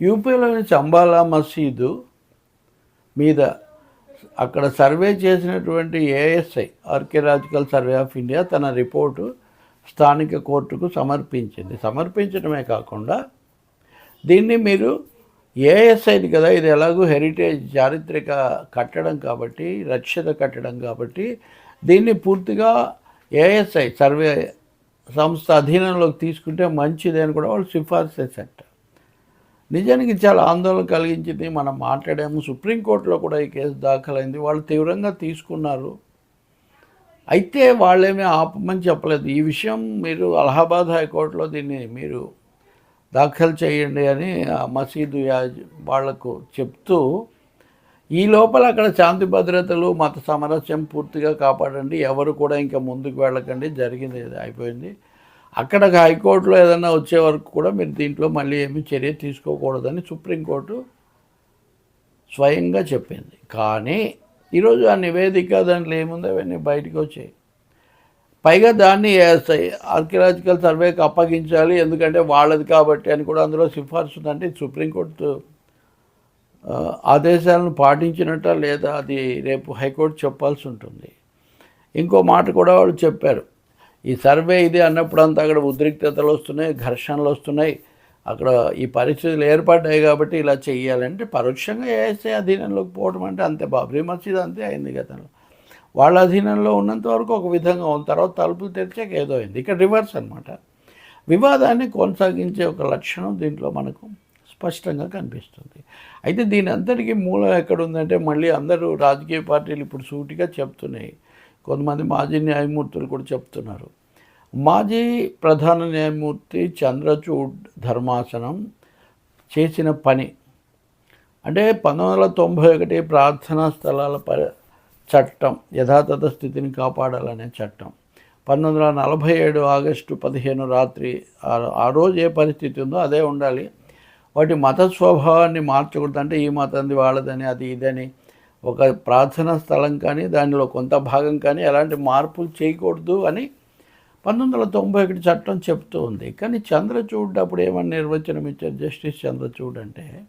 యూపీలోని చంబాలా మసీదు మీద అక్కడ సర్వే చేసినటువంటి ASI archaeological survey of India తన రిపోర్టు స్థానిక కోర్టుకు సమర్పించింది. సమర్పించడమే కాకుండా దీన్ని మీరు ఏఎస్ఐది కదా ఇది ఎలాగో హెరిటేజ్ చారిత్రక కట్టడం కాబట్టి రక్షిత కట్టడం కాబట్టి దీన్ని పూర్తిగా ఏఎస్ఐ సర్వే సంస్థ అధీనంలోకి తీసుకుంటే మంచిది అని కూడా వాళ్ళు సిఫార్సు చేశారు నిజానికి చాలా ఆందోళన కలిగించింది. మనం మాట్లాడాము. సుప్రీంకోర్టులో కూడా ఈ కేసు దాఖలైంది. వాళ్ళు తీవ్రంగా తీసుకున్నారు. అయితే వాళ్ళేమీ ఆపమని చెప్పలేదు. ఈ విషయం మీరు అలహాబాద్ హైకోర్టులో దీన్ని మీరు దాఖలు చేయండి అని ఆ మసీదు యాజ్ వాళ్ళకు చెప్తూ ఈ లోపల అక్కడ శాంతి భద్రతలు మత సామరస్యం పూర్తిగా కాపాడండి. ఎవరు కూడా ఇంకా ముందుకు వెళ్ళకండి. జరిగింది అయిపోయింది. అక్కడ హైకోర్టులో ఏదైనా వచ్చే వరకు కూడా మీరు దీంట్లో మళ్ళీ ఏమీ చర్య తీసుకోకూడదని సుప్రీంకోర్టు స్వయంగా చెప్పింది. కానీ ఈరోజు ఆ నివేదిక దాంట్లో ఏముంది? అవన్నీ బయటకు వచ్చాయి. పైగా దాన్ని ఆర్కియలాజికల్ సర్వేకి అప్పగించాలి ఎందుకంటే వాళ్ళది కాబట్టి అని కూడా అందులో సిఫార్సు ఉందంటే సుప్రీంకోర్టు ఆ, ఆదేశాలను పాటించినట్ట లేదా అది రేపు హైకోర్టు చెప్పాల్సి ఉంటుంది. ఇంకో మాట కూడా వాళ్ళు చెప్పారు. ఈ సర్వే ఇది అన్నప్పుడు అంతా అక్కడ ఉద్రిక్తతలు వస్తున్నాయి ఘర్షణలు వస్తున్నాయి. అక్కడ ఈ పరిస్థితులు ఏర్పడ్డాయి కాబట్టి ఇలా చేయాలంటే పరోక్షంగా ఏఎస్ఐ అధీనంలోకి పోవడం అంటే అంతే బాబ్రీ మసీద్ అంతే అయింది గతంలో. వాళ్ళ అధీనంలో ఉన్నంత వరకు ఒక విధంగా ఉన్న తర్వాత తలుపులు తెరిచాక ఏదో అయింది. ఇక్కడ రివర్స్ అనమాట వివాదాన్ని కొనసాగించే ఒక లక్షణం దీంట్లో మనకు స్పష్టంగా కనిపిస్తుంది. అయితే దీని అంతటికీ మూలం ఎక్కడ ఉందంటే మళ్ళీ అందరూ రాజకీయ పార్టీలు ఇప్పుడు సూటిగా చెప్తున్నాయి. కొంతమంది మాజీ న్యాయమూర్తులు కూడా చెప్తున్నారు. మాజీ ప్రధాన న్యాయమూర్తి చంద్రచూడ్ ధర్మాసనం చేసిన పని. అంటే పంతొమ్మిది వందల తొంభై ఒకటి ప్రార్థనా స్థలాల ప చట్టం యథాతథ స్థితిని కాపాడాలనే చట్టం. పంతొమ్మిది వందల నలభై ఏడు ఆగస్టు పదిహేను రాత్రి ఆ- ఆ రోజు ఏ పరిస్థితి ఉందో అదే ఉండాలి. వాటి మత స్వభావాన్ని మార్చకూడదు. అంటే ఈ మతంది వాళ్ళదని అది ఇదని ఒక ప్రార్థనా స్థలం కానీ దానిలో కొంత భాగం కానీ ఎలాంటి మార్పులు చేయకూడదు అని పంతొమ్మిది వందల తొంభై ఒకటి చట్టం చెప్తూ ఉంది. కానీ చంద్రచూడ్ అప్పుడు ఏమని నిర్వచనం ఇచ్చారు? జస్టిస్ చంద్రచూడ్ అంటే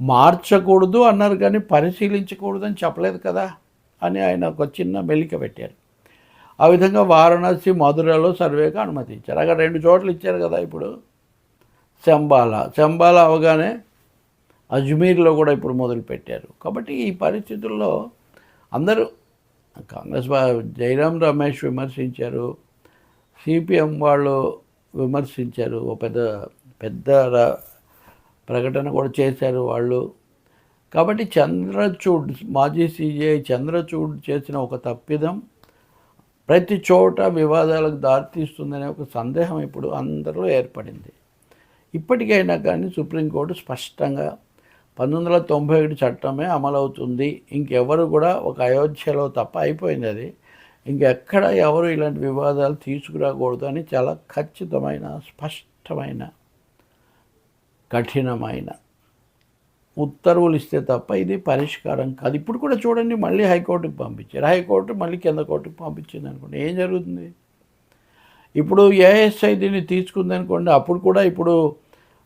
మార్చకూడదు అన్నారు కానీ పరిశీలించకూడదు అని చెప్పలేదు కదా అని ఆయన ఒక చిన్న మెలిక పెట్టారు. ఆ విధంగా వారణాసి మధురలో సర్వేగా అనుమతి ఇచ్చారు. అక్కడ రెండు చోట్ల ఇచ్చారు కదా ఇప్పుడు. శంబాల శంబాల అవగానే అజ్మీర్లో కూడా ఇప్పుడు మొదలుపెట్టారు. కాబట్టి ఈ పరిస్థితుల్లో అందరూ కాంగ్రెస్ జయరాం రమేష్ విమర్శించారు. సిపిఎం వాళ్ళు విమర్శించారు. ఓ పెద్ద పెద్ద ప్రకటన కూడా చేశారు వాళ్ళు. కాబట్టి చంద్రచూడ్ మాజీ సీజీఐ చంద్రచూడ్ చేసిన ఒక తప్పిదం ప్రతి చోట వివాదాలకు దారితీస్తుందనే ఒక సందేహం ఇప్పుడు అందరిలో ఏర్పడింది. ఇప్పటికైనా కానీ సుప్రీంకోర్టు స్పష్టంగా పంతొమ్మిది వందల తొంభై ఒకటి చట్టమే అమలవుతుంది. ఇంకెవరు కూడా ఒక అయోధ్యలో తప్ప అయిపోయింది అది. ఇంకెక్కడ ఎవరు ఇలాంటి వివాదాలు తీసుకురాకూడదు అని చాలా ఖచ్చితమైన స్పష్టమైన కఠినమైన ఉత్తర్వులు ఇస్తే తప్ప ఇది పరిష్కారం కాదు. ఇప్పుడు కూడా చూడండి మళ్ళీ హైకోర్టుకు పంపించారు. హైకోర్టు మళ్ళీ కింద కోర్టుకు పంపించింది అనుకోండి. ఏం జరుగుతుంది? ఇప్పుడు ఏఎస్ఐ దీన్ని తీసుకుంది అనుకోండి అప్పుడు కూడా ఇప్పుడు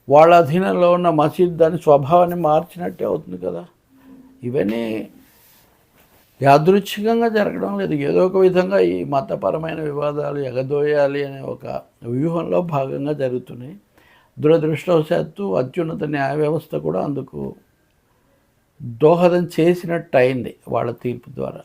వాళ్ళ అధీనంలో ఉన్న మసీద్ దాని స్వభావాన్ని మార్చినట్టే అవుతుంది కదా. ఇవన్నీ యాదృచ్ఛికంగా జరగడం లేదు. ఏదో ఒక విధంగా ఈ మతపరమైన వివాదాలు ఎగదోయాలి అనే ఒక వ్యూహంలో భాగంగా జరుగుతున్నాయి. దురదృష్టవశాత్తు అత్యున్నత న్యాయ వ్యవస్థ కూడా అందుకు దోహదం చేసినట్టు అయింది వాళ్ళ తీర్పు ద్వారా.